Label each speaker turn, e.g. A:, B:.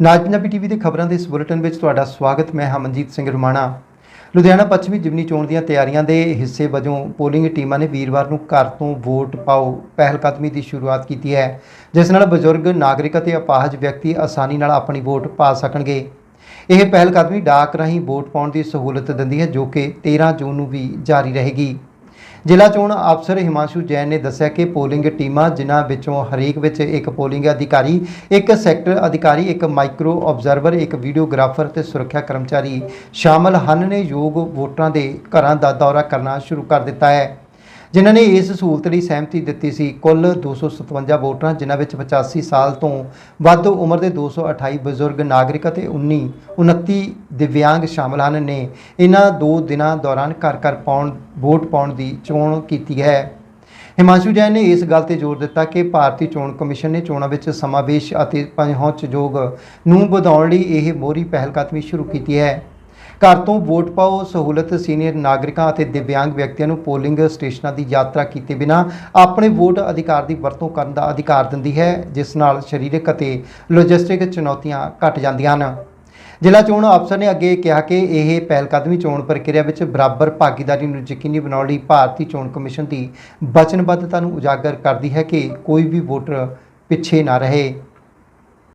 A: ਨਾਜ Punjabi TV ਦੇ ਖਬਰਾਂ ਦੇ ਇਸ ਬੁਲੇਟਿਨ ਵਿੱਚ ਤੁਹਾਡਾ ਸਵਾਗਤ। ਮੈਂ ਹਾਂ ਮਨਜੀਤ ਸਿੰਘ ਰੁਮਾਣਾ। ਲੁਧਿਆਣਾ ਪੱਛਮੀ ਜਿਮਨੀ ਚੋਣ ਦੀਆਂ ਤਿਆਰੀਆਂ ਦੇ ਹਿੱਸੇ ਵਜੋਂ ਪੋਲਿੰਗ ਟੀਮਾਂ ਨੇ ਵੀਰਵਾਰ ਨੂੰ ਘਰ ਤੋਂ ਵੋਟ ਪਾਓ ਪਹਿਲ ਕਦਮੀ ਦੀ ਸ਼ੁਰੂਆਤ ਕੀਤੀ ਹੈ, ਜਿਸ ਨਾਲ ਬਜ਼ੁਰਗ, ਨਾਗਰਿਕ ਅਤੇ ਅਪਾਹਜ ਵਿਅਕਤੀ ਆਸਾਨੀ ਨਾਲ ਆਪਣੀ ਵੋਟ ਪਾ ਸਕਣਗੇ। ਇਹ ਪਹਿਲ ਕਦਮੀ ਡਾਕ ਰਾਹੀਂ ਵੋਟ ਪਾਉਣ ਦੀ ਸਹੂਲਤ ਦਿੰਦੀ ਹੈ, ਜੋ ਕਿ 13 ਜੂਨ ਨੂੰ ਵੀ ਜਾਰੀ ਰਹੇਗੀ। ਜ਼ਿਲ੍ਹਾ ਚੋਣ ਅਫਸਰ ਹਿਮਾਂਸ਼ੂ ਜੈਨ ਨੇ ਦੱਸਿਆ ਕਿ ਪੋਲਿੰਗ ਟੀਮਾਂ ਜਿਨ੍ਹਾਂ ਵਿੱਚੋਂ ਹਰੇਕ ਵਿੱਚ ਇੱਕ ਪੋਲਿੰਗ ਅਧਿਕਾਰੀ, ਇੱਕ ਸੈਕਟਰ ਅਧਿਕਾਰੀ, ਇੱਕ ਮਾਈਕਰੋ ਆਬਜ਼ਰਵਰ, ਇੱਕ ਵੀਡੀਓਗ੍ਰਾਫਰ ਤੇ ਸੁਰੱਖਿਆ ਕਰਮਚਾਰੀ ਸ਼ਾਮਲ ਹਨ ਨੇ ਯੋਗ ਵੋਟਰਾਂ ਦੇ ਘਰਾਂ ਦਾ ਦੌਰਾ ਕਰਨਾ ਸ਼ੁਰੂ ਕਰ ਦਿੱਤਾ ਹੈ। ਜਿਨ੍ਹਾਂ ਨੇ ਇਸ ਸਹੂਲਤ ਲਈ ਸਹਿਮਤੀ ਦਿੱਤੀ ਸੀ, ਕੁੱਲ 257 ਵੋਟਰਾਂ, ਜਿਨ੍ਹਾਂ ਵਿੱਚ 85 ਸਾਲ ਤੋਂ ਵੱਧ ਉਮਰ ਦੇ 228 ਬਜ਼ੁਰਗ ਨਾਗਰਿਕ ਅਤੇ 19 29 ਦਿਵਿਆਂਗ ਸ਼ਾਮਲ ਹਨ ਨੇ, ਇਹਨਾਂ ਦੋ ਦਿਨਾਂ ਦੌਰਾਨ ਘਰ ਘਰ ਪਾਉਣ, ਵੋਟ ਪਾਉਣ ਦੀ ਚੋਣ ਕੀਤੀ ਹੈ। ਹਿਮਾਂਸ਼ੂ ਜੈਨ ਨੇ ਇਸ ਗੱਲ ਤੇ ਜ਼ੋਰ ਦਿੱਤਾ ਕਿ ਭਾਰਤੀ ਚੋਣ ਕਮਿਸ਼ਨ ਨੇ ਚੋਣਾਂ ਵਿੱਚ ਸਮਾਵੇਸ਼ ਅਤੇ ਪਹੁੰਚਯੋਗ ਨੂੰ ਵਧਾਉਣ ਲਈ ਇਹ ਮੋਹਰੀ ਪਹਿਲਕਦਮੀ ਸ਼ੁਰੂ ਕੀਤੀ ਹੈ। ਘਰ ਤੋਂ ਵੋਟ ਪਾਓ, ਸਹੂਲਤ ਸੀਨੀਅਰ ਨਾਗਰਿਕਾਂ ਅਤੇ ਦਿਵਿਆਂਗ ਵਿਅਕਤੀਆਂ ਨੂੰ ਪੋਲਿੰਗ ਸਟੇਸ਼ਨਾਂ ਦੀ ਯਾਤਰਾ ਕੀਤੇ ਬਿਨਾਂ ਆਪਣੇ ਵੋਟ ਅਧਿਕਾਰ ਦੀ ਵਰਤੋਂ ਕਰਨ ਦਾ ਅਧਿਕਾਰ ਦਿੰਦੀ ਹੈ, ਜਿਸ ਨਾਲ ਸਰੀਰਕ ਅਤੇ ਲੌਜਿਸਟਿਕ ਚੁਣੌਤੀਆਂ ਘਟ ਜਾਂਦੀਆਂ ਹਨ। ਜ਼ਿਲ੍ਹਾ ਚੋਣ ਅਫਸਰ ਨੇ ਅੱਗੇ ਕਿਹਾ ਕਿ ਇਹ ਪਹਿਲਕਦਮੀ ਚੋਣ ਪ੍ਰਕਿਰਿਆ ਵਿੱਚ ਬਰਾਬਰ ਭਾਗੀਦਾਰੀ ਨੂੰ ਯਕੀਨੀ ਬਣਾਉਣ ਲਈ ਭਾਰਤੀ ਚੋਣ ਕਮਿਸ਼ਨ ਦੀ ਵਚਨਬੱਧਤਾ ਨੂੰ ਉਜਾਗਰ ਕਰਦੀ ਹੈ ਕਿ ਕੋਈ ਵੀ ਵੋਟਰ ਪਿੱਛੇ ਨਾ ਰਹੇ।